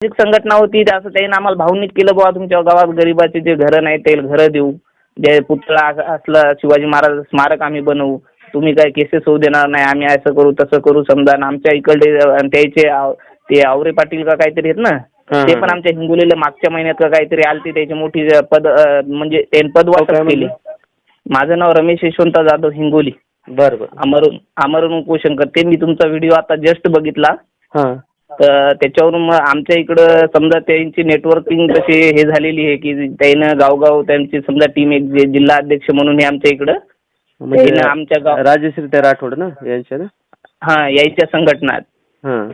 सामाजिक संघटना होती ते असं त्याने आम्हाला भावनिक केलं बाबा तुमच्या गावात गरिबाचे जे घरं नाही ते घरं देऊ. जे पुतळा अस- असला शिवाजी महाराज स्मारक आम्ही बनवू. तुम्ही काय केसेस होऊ देणार नाही आम्ही असं करू तसं करू. समजा आणि आमच्या इकडे त्याचे ते आवरे पाटील का काहीतरी आहेत ना हा, ते हा, पण हा. आमच्या हिंगोलीला मागच्या महिन्यात का काहीतरी आलते त्याची मोठी पद म्हणजे त्यांनी पद काय वाटप म्हणले? केली. माझं नाव रमेश यशवंत जाधव हिंगोली. बरं बरं. अमरून अमरून उपोषण करते मी तुमचा व्हिडिओ आता जस्ट बघितला. हां. तर त्याच्यावरून मग आमच्या इकडं समजा त्यांची नेटवर्किंग तशी हे झालेली आहे की त्यानं गावगाव त्यांची समजा टीम एक जे जिल्हा अध्यक्ष म्हणून हे आमच्या इकडं म्हणजे त्यानं आमच्या गाव राजश्री ते राठोड ना यांच्या ना? हां यायच्या संघटनात. हां.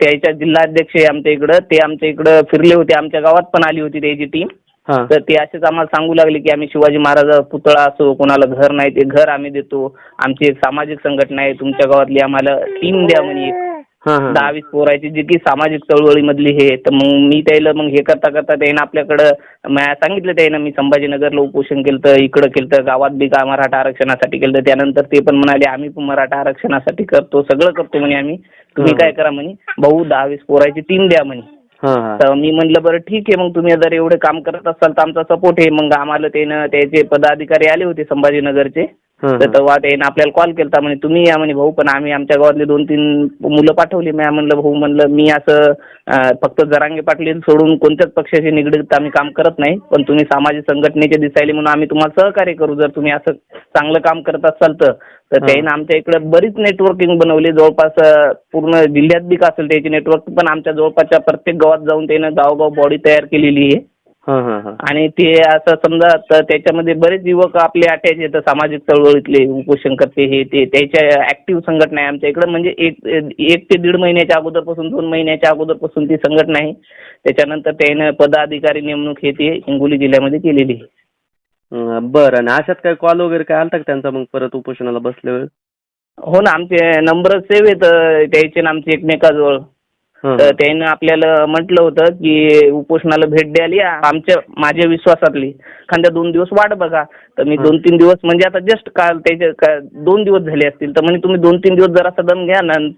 त्याच्या जिल्हा अध्यक्ष आहे आमच्या इकडं ते आमच्या इकडं फिरले होते आमच्या गावात पण आली होती त्याची टीम हां. तर ते असेच आम्हाला सांगू लागले की आम्ही शिवाजी महाराज पुतळा असो कोणाला घर नाही ते घर आम्ही देतो. आमची एक सामाजिक संघटना आहे तुमच्या गावातली आम्हाला टीम द्या म्हणे. एक. दहा वीस पोरायची जी की सामाजिक चळवळीमधली हे तर मग मी त्याला मग हे करता करता त्यानं आपल्याकडं म्या सांगितलं त्यानं मी संभाजीनगरला उपोषण केलं तर इकडं केलं तर गावात बी का मराठा आरक्षणासाठी केलं तर त्यानंतर ते पण म्हणाले आम्ही पण मराठा आरक्षणासाठी करतो सगळं करतो म्हणे आम्ही. तुम्ही. काय करा म्हणे भाऊ दहा वीस पोरायची टीम द्या म्हणे. तर मी म्हणलं बरं ठीक आहे मग तुम्ही जर एवढे काम करत असाल तर आमचा सपोर्ट आहे. मग आम्हाला त्यानं त्याचे पदाधिकारी आले होते संभाजीनगरचे. तर. तेव्हा त्यानं आपल्याला कॉल केला म्हणे तुम्ही या म्हणे भाऊ पण आम्ही आमच्या गावातले दोन तीन मुलं पाठवली मी म्हणलं भाऊ म्हणलं मी असं फक्त जरांगे पाटील सोडून कोणत्याच पक्षाशी निगडीत आम्ही काम करत नाही पण तुम्ही सामाजिक संघटनेचे दिसायले म्हणून आम्ही तुम्हाला सहकार्य करू जर तुम्ही असं चांगलं काम करत असाल तर तर. त्यानं आमच्या इकडे बरीच नेटवर्किंग बनवली जवळपास पूर्ण जिल्ह्यात बी का असेल त्याची नेटवर्क पण आमच्या जवळपासच्या प्रत्येक गावात जाऊन त्यानं गावगाव बॉडी तयार केलेली आहे आणि ते असं समजा तर त्याच्यामध्ये बरेच युवक आपले अटॅच येतात सामाजिक चळवळीतले उपोषण करते हे ते त्याच्या ऍक्टिव्ह संघटना आहे आमच्या इकडं. म्हणजे एक एक ते दीड महिन्याच्या अगोदरपासून दोन महिन्याच्या अगोदरपासून ती संघटना आहे. त्याच्यानंतर त्यानं पदाधिकारी नेमणूक हे ते हिंगोली जिल्ह्यामध्ये केलेली आहे. बरं. आणि अशात काय कॉल वगैरे काय आलता का त्यांचा मग परत उपोषणाला बसल्यावर हो ना आमचे नंबर सेव्ह आहेत त्याचे आमचे एकमेकाजवळ. तर त्यानं आपल्याला म्हटलं होतं की उपोषणाला भेट द्यायला या. आमच्या माझ्या विश्वासातली. एखाद्या दोन दिवस वाट बघा. तर मी. दोन तीन दिवस म्हणजे आता जस्ट काल त्याचे का- दोन दिवस झाले असतील. तर म्हणे तुम्ही दोन तीन दिवस जरासा दम घ्या ना.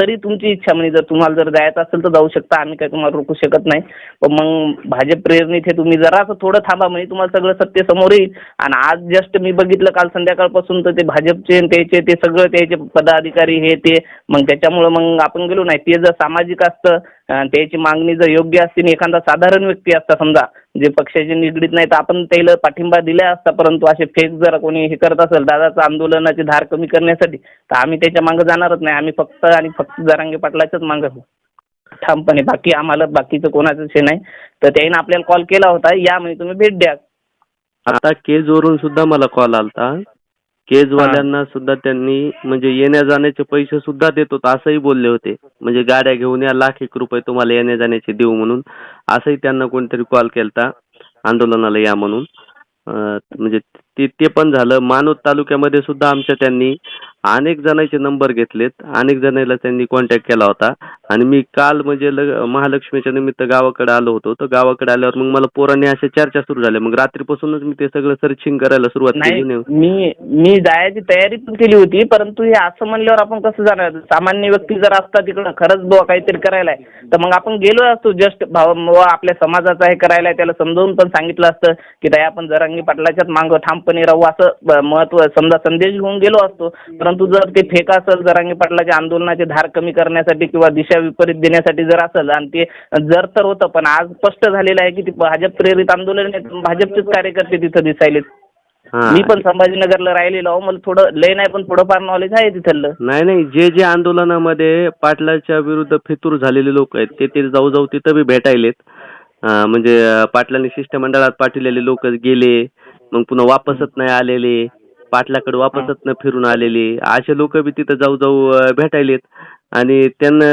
तरी तुमची इच्छा म्हणे जर तुम्हाला जर जायचं असेल तर जाऊ शकता. आम्ही काय तुम्हाला रोखू शकत नाही. पण मग भाजप प्रेरणेत हे तुम्ही जरासं थोडं थांबा म्हणजे तुम्हाला सगळं सत्य समोर येईल. आणि आज जस्ट मी बघितलं काल संध्याकाळपासून तर ते भाजपचे त्याचे ते सगळं त्याचे पदाधिकारी हे ते. मग त्याच्यामुळं मग आपण गेलो नाही. ते जर सामाजिक असतं. त्याची मागणी जर योग्य असती आणि एखादा साधारण व्यक्ती असता समजा जे पक्षाशी निगडीत नाही तर आपण त्याला पाठिंबा दिला असता परंतु असे फेक जर कोणी हे करत असेल दादाचं आंदोलनाची धार कमी करण्यासाठी तर आम्ही त्याच्या मागं जाणारच नाही. आम्ही फक्त आणि फक्त जरांगे पाटलाच्याच मागं आहोत. ठामपणे. बाकी आम्हाला बाकीचं कोणाचं हे नाही. तर त्याने आपल्याला कॉल केला होता. या म्हणजे तुम्ही भेट द्या. आता केजवरून सुद्धा मला कॉल आलता. केजवाल्यांना सुद्धा त्यांनी म्हणजे येण्या जाण्याचे पैसे सुद्धा देतो असंही बोलले होते. म्हणजे गाड्या घेऊन या लाख एक रुपये तुम्हाला येण्या जाण्याचे देऊ म्हणून. असंही त्यांना कोणतरी कॉल केलता आंदोलनाला या म्हणून. म्हणजे ते ते पण झालं. मानवत तालुक्यामध्ये सुद्धा आमच्या त्यांनी अनेक जणांचे नंबर घेतलेत. अनेक जणांना त्यांनी कॉन्टॅक्ट केला होता. आणि मी काल म्हणजे महालक्ष्मीच्या निमित्त गावाकडे आलो होतो. तर गावाकडे आल्यावर मग मला पोरांनी अशा चर्चा सुरू झाल्या. मग रात्रीपासूनच मी ते सगळं सर्चिंग करायला सुरुवात नाही केली मी मी जायची तयारी पण केली होती. परंतु हे असं म्हणल्यावर आपण कसं जाणार? सामान्य व्यक्ती जर असता तिकडं खरंच बुवा काहीतरी करायला आहे तर मग आपण गेलो असतो. जस्ट भाव बुवा आपल्या समाजाचा हे करायला आहे त्याला समजावून पण सांगितलं असतं की ताई आपण जरांगी पाटलाच्याच मागं ठामपणे राहू असं महत्त्व समजा संदेश घेऊन गेलो असतो. परंतु जर ते फेक असेल जरांगी पाटलाच्या आंदोलनाची धार कमी करण्यासाठी किंवा दिशा विपरीत देण्यासाठी जर असेल आणि ते जर तर होतं पण आज स्पष्ट झालेलं आहे की ते भाजप प्रेरित आंदोलन आहे भाजपचेच कार्यकर्ते तिथं दिसायलेत. मी पण संभाजीनगरला राहिलेलो मला थोडं लय नाही पण थोडंफार नॉलेज आहे तिथलं. नाही नाही जे जे आंदोलनामध्ये पाटलाच्या विरुद्ध फितूर झालेले लोक आहेत ते ते जाऊ जाऊ तिथं बी भेटायलेत. म्हणजे पाटलांनी शिष्टमंडळात पाठवलेले लोक गेले. मग पुन्हा वापसच नाही आलेले पाटलाकडे वापसच न फिरून आलेले. असे लोक बी तिथं जाऊ जाऊ भेटायलेत. आणि त्यांना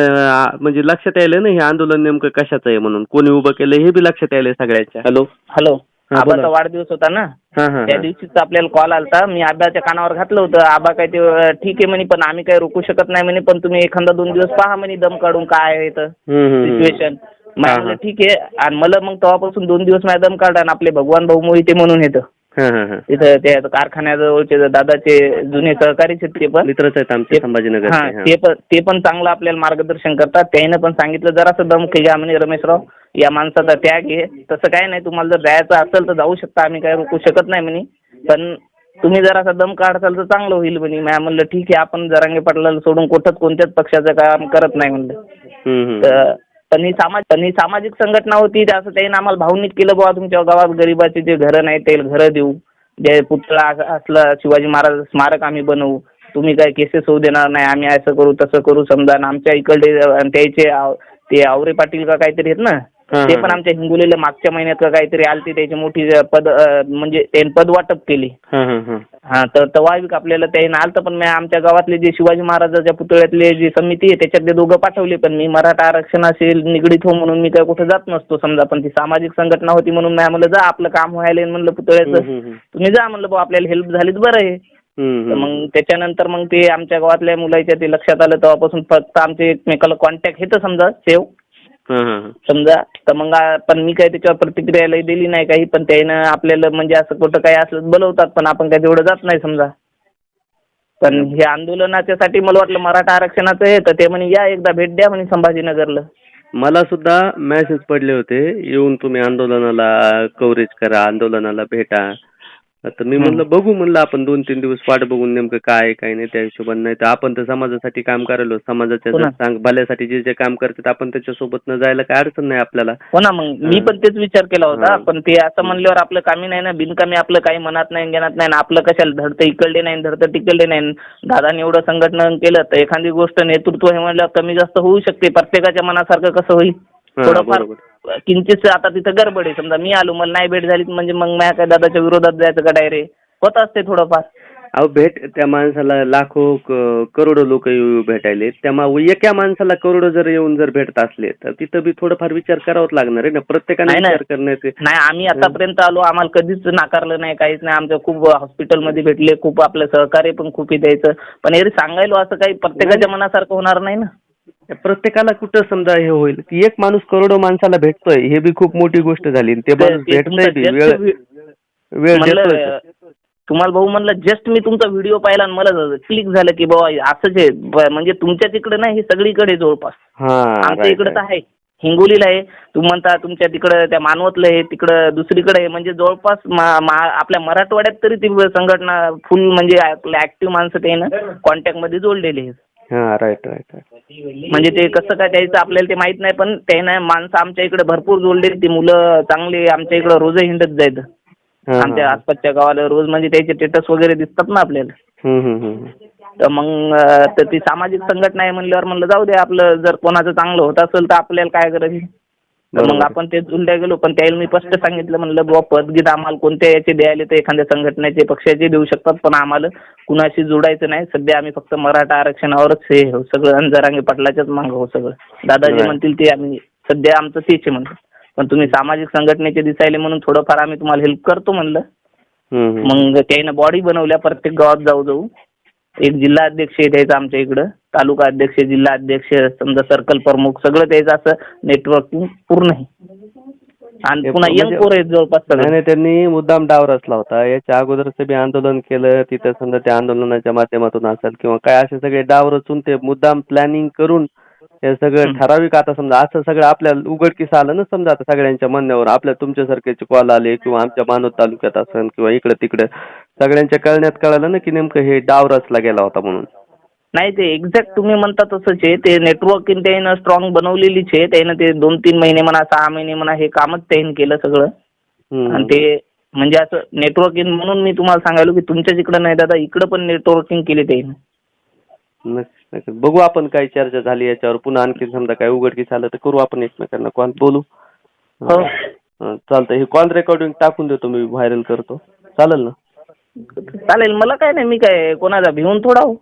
म्हणजे लक्षात यायलं ना हे आंदोलन नेमकं कशाचं आहे म्हणून? कोणी उभं केलं हे बी लक्षात यायलंय सगळ्यांच्या. हॅलो. हॅलो. आबाचा वाढदिवस होता ना? हां हां त्या दिवशीच आपल्याला कॉल आलता. मी आबाच्या कानावर घातलं होतं. आबा काय ते ठीक आहे म्हणे पण आम्ही काही रोखू शकत नाही म्हणे पण तुम्ही एखादा दोन दिवस पहा म्हणे दम काढून काय आहे तर सिच्युएशन. ठीक आहे. आणि मला मग तेव्हापासून दोन दिवस माझा दम काढला आणि आपले भगवान भाऊ मोहिते म्हणून येतं. तिथं त्या कारखान्याजवळचे दादाचे जुने सहकारीच आहेत ते पण. मित्रच आहेत आमचे ते- संभाजीनगर हा ते पण ते पण चांगलं आपल्याला मार्गदर्शन करतात. त्याने पण सांगितलं जरासं दम घ्या म्हणे रमेशराव. या माणसाचा त्याग आहे. तसं काय नाही. तुम्हाला जर जायचं असेल तर जाऊ शकता. आम्ही काय रोखू शकत नाही म्हणे. पण तुम्ही जरासा दम काढसाल तर चांगलं होईल म्हणे. मॅ म्हणलं ठीक आहे आपण जरांगे पाटलाला सोडून कुठंच कोणत्याच पक्षाचं काम करत नाही म्हणलं. तर त्यांनी ही त्यांनी सामाजिक संघटना होती ते असं त्यांनी आम्हाला भावनिक केलं बाबा तुमच्या गावात गरिबाचे जे घरं नाही ते घरं देऊ. जे पुतळा असला शिवाजी महाराज स्मारक आम्ही बनवू. तुम्ही काय केसेस होऊ देणार नाही आम्ही असं करू तसं करू समजा आणि आमच्या इकडे त्याचे ते आवरे पाटील का काहीतरी आहेत ना ते पण. आमच्या हिंगोलीला मागच्या महिन्यात का काहीतरी आलती त्याची मोठी पद म्हणजे त्यांनी पद वाटप केली हा तर तवा बी आपल्याला त्याने आलं पण मी आमच्या गावातले जे शिवाजी महाराजाच्या पुतळ्यातले जी समिती आहे त्याच्यातले दोघं पाठवले पण मी मराठा आरक्षणाशी निगडीत हो म्हणून मी काय कुठं जात नसतो समजा पण ती सामाजिक संघटना होती म्हणून मी म्हणलं जा आपलं काम व्हायला म्हणलं पुतळ्याचं. तुम्ही जा म्हणलं भाऊ आपल्याला हेल्प झालीच बरं आहे. मग त्याच्यानंतर मग ते आमच्या गावातल्या मुलाच्या ते लक्षात आलं तेव्हापासून फक्त आमचे एकमेकाला कॉन्टॅक्ट हेच समजा सेव हा हा हा समजा तर मग पण मी काही त्याच्यावर प्रतिक्रिया लई दिली नाही काही पण त्यानं आपल्याला म्हणजे असं कुठं काही असलं बोलवतात पण आपण काही तेवढं जात नाही समजा. पण हे आंदोलनाच्यासाठी मला वाटलं मराठा आरक्षणाचं हे तर ते म्हणे या एकदा भेट द्या म्हणे संभाजीनगरला. मला सुद्धा मेसेज पडले होते येऊन तुम्ही आंदोलनाला कव्हरेज करा आंदोलनाला भेटा. तर मी म्हणलं बघू म्हणलं आपण दोन तीन दिवस वाट बघून नेमकं काय आहे, काय नाही त्या हिशोबाने. नाही तर आपण तर समाजासाठी काम करायलो. समाजाच्या हो ना. जर चांग भल्यासाठी जे जे काम करतात आपण त्याच्यासोबत न जायला काय अडचण नाही आपल्याला. हो ना मग मी पण तेच विचार केला होता. हा. पण ते असं म्हणल्यावर आपलं कामी नाही ना. बिनकामी आपलं काही मनात नाही घेण्यात नाही. ना आपलं कशाला? धडतं इकडले नाही धडतं तिकडले नाही. दादाने एवढं संघटन केलं तर एखादी गोष्ट नेतृत्व हे म्हणलं कमी जास्त होऊ शकते. प्रत्येकाच्या मनासारखं कसं होईल? थोडंफार. किंचित आता तिथं गडबड आहे. समजा मी आलो मला नाही भेट झाली म्हणजे मग माझ्या काय दादाच्या विरोधात जायचं का डायरेक्ट होत असते थोडंफार. अहो भेट त्या माणसाला लाखो क- करोडो लोक भेटायले त्यामा एका माणसाला करोडो जर येऊन जर भेटत असले तर तिथं बी थोडंफार विचार करावाच लागणार आहे ना. प्रत्येकाने नाही, नाही. विचार करण्याचे. नाही आम्ही आतापर्यंत आलो आम्हाला कधीच नाकारलं नाही काहीच नाही. आमच्या खूप हॉस्पिटलमध्ये भेटले खूप आपलं सहकार्य पण खूप आहे द्यायचं. पण हे सांगायलो असं काही प्रत्येकाच्या मनासारखं होणार नाही ना. प्रत्येकाला कुठं समजा हे होईल? की एक माणूस करोडो माणसाला भेटतोय हे बी खूप मोठी गोष्ट झाली आणि ते माणूस ते भेटतोय तुमचं बी just वेळ वेळ म्हणलं देतोय तुम्हाला भाऊ म्हणलं जस्ट मी तुमचा व्हिडिओ पाहिला आणि मला क्लिक झालं की बाबा असंच आहे. ब- म्हणजे तुमच्या तिकडे नाही हे सगळीकडे आहे जवळपास. हा आमच्या right, इकडं तर right. आहे. हिंगोलीला आहे. तुम्ही म्हणता तुमच्या तिकडं त्या मानवतलं आहे तिकडं दुसरीकडे आहे. म्हणजे जवळपास मा- मा- आपल्या मराठवाड्यात तरी ती संघटना फुल म्हणजे आपल्या ऍक्टिव्ह माणसं ते ना कॉन्टॅक्टमध्ये जोडलेले आहेत. हा राईट राईट म्हणजे ते कसं काय द्यायचं आपल्याला ते माहीत नाही पण त्यानं माणसं आमच्या इकडे भरपूर जोडलेली ती मुलं चांगली आमच्या इकडं रोज हिंडत जायचं आमच्या आसपासच्या गावाला रोज म्हणजे त्याचे स्टेटस वगैरे दिसतात ना आपल्याला. तर मग अं, तर ती सामाजिक संघटना आहे म्हणल्यावर म्हणलं जाऊ दे आपलं जर कोणाचं चांगलं होत असेल तर आपल्याला काय गरज आहे? तर मग. आपण ते जुलड्या गेलो पण त्याला मी स्पष्ट सांगितलं म्हणलं बुवा पदगीत आम्हाला कोणत्या याचे द्यायला तर एखाद्या संघटनेचे पक्षाचे देऊ शकतात पण आम्हाला कुणाशी जोडायचं नाही. सध्या आम्ही फक्त मराठा आरक्षणावरच हे हो सगळं आणि जरांगे पाटलाच्याच मागं हो सगळं. दादाजी. म्हणतील ते आम्ही सध्या आमचं तेच आहे म्हणलं. पण तुम्ही सामाजिक संघटनेचे दिसायले म्हणून थोडंफार आम्ही तुम्हाला हेल्प करतो म्हणलं. मग त्यानं बॉडी बनवल्या प्रत्येक गावात जाऊ जाऊ. एक जिल्हा अध्यक्ष आहे त्याचं आमच्या इकडं. तालुका अध्यक्ष जिल्हा अध्यक्ष समजा सर्कल प्रमुख सगळं त्याचं असं नेटवर्किंग पूर्ण आहे. आणि पुन्हा म्हणजे- यंग पोर आहेत जवळपास सगळे. त्यांनी मुद्दाम डाव रचला होता. याच्या अगोदरच बी आंदोलन केलं तिथं समजा त्या आंदोलनाच्या माध्यमातून असेल किंवा काय असे सगळे डाव रचून ते मुद्दाम प्लॅनिंग करून हे सगळं. ठराविक आता समजा असं सगळं आपल्या उघडकीस आलं ना समजा आता सगळ्यांच्या म्हणण्यावर. आपल्या तुमच्यासारख्याचे कॉल आले किंवा आमच्या मानव तालुक्यात असेल किंवा इकडे तिकडे सगळ्यांच्या कळण्यात कळालं ना की नेमकं हे डाव रचला गेला होता म्हणून. नाही ते एक्झॅक्ट तुम्ही म्हणता तसंच आहे. ते नेटवर्किंग त्यानं स्ट्रॉंग बनवलेलीच आहे. त्यानं ते दोन तीन महिने म्हणा सहा महिने म्हणा हे कामच त्यानं केलं सगळं. आणि ते म्हणजे असं नेटवर्किंग म्हणून मी तुम्हाला सांगायलो की तुमच्याच इकडं नाही दादा इकडं पण नेटवर्किंग केली त्यानं. बघू आपण काय चर्चा झाली याच्यावर. पुन्हा आणखी समजा काय उघडकीस आलं तर करू आपण एकमेकांना कॉल बोलू. हो. हं, चालतंय. हे कॉल रेकॉर्डिंग टाकून देतो मी व्हायरल करतो. चालेल ना? चालेल. मला काय नाही मी काय कोणाचा भिवून थोडा हो.